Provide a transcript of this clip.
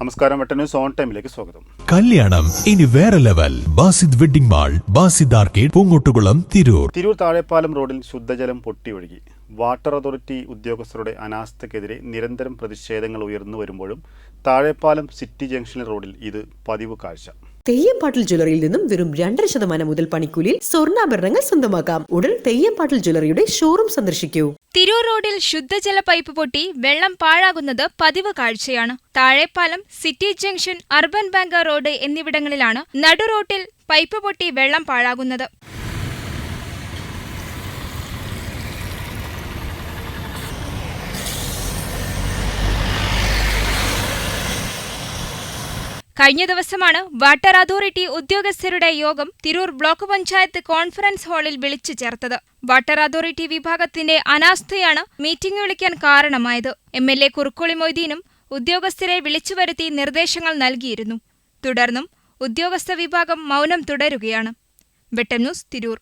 നമസ്കാരം വെട്ടന്യൂസ് ഓൺ ടൈമിലേക്ക് സ്വാഗതം. കല്യാണം ഇനി വേറെ level. Basid wedding mall Basid arcade Poongottukulam Tirur. Tirur Thazhepalam റോഡിൽ ശുദ്ധജലം പൊട്ടി ഒഴുകി വാട്ടർ അതോറിറ്റി ഉദ്യോഗസ്ഥരുടെ അനാസ്ഥക്കെതിരെ നിരന്തരം പ്രതിഷേധങ്ങൾ ഉയർന്നു വരുമ്പോഴും താഴെപ്പാലം സിറ്റി ജംഗ്ഷൻ റോഡിൽ ഇത് പതിവ് കാഴ്ച. തെയ്യംപാട്ടിൽ ജ്വല്ലറിയിൽ നിന്നും വെറും രണ്ടര ശതമാനം മുതൽ പണിക്കൂലിയിൽ സ്വർണാഭരണങ്ങൾ സ്വന്തമാക്കാം. ഉടൻ തെയ്യംപാട്ടിൽ ജ്വല്ലറിയുടെ ഷോറൂം സന്ദർശിക്കൂ. തിരൂർ റോഡിൽ ശുദ്ധജല പൈപ്പ് പൊട്ടി വെള്ളം പാഴാകുന്നത് പതിവ് കാഴ്ചയാണ്. Thazhepalam city junction urban bank road എന്നിവിടങ്ങളിലാണ് നടുറോട്ടിൽ പൈപ്പ് പൊട്ടി വെള്ളം പാഴാകുന്നത്. കഴിഞ്ഞ ദിവസമാണ് വാട്ടർ അതോറിറ്റി ഉദ്യോഗസ്ഥരുടെ യോഗം തിരൂർ ബ്ലോക്ക് പഞ്ചായത്ത് കോൺഫറൻസ് ഹാളിൽ വിളിച്ചു ചേർത്തത്. വാട്ടർ അതോറിറ്റി വിഭാഗത്തിന്റെ അനാസ്ഥയാണ് മീറ്റിംഗ് വിളിക്കാൻ കാരണമായത്. എം എൽ എ കുറുക്കോളി മൊയ്തീനും ഉദ്യോഗസ്ഥരെ വിളിച്ചുവരുത്തി നിർദ്ദേശങ്ങൾ നൽകിയിരുന്നു. തുടർന്നും ഉദ്യോഗസ്ഥ വിഭാഗം മൗനം തുടരുകയാണ്. വെട്ടം ന്യൂസ് തിരൂർ.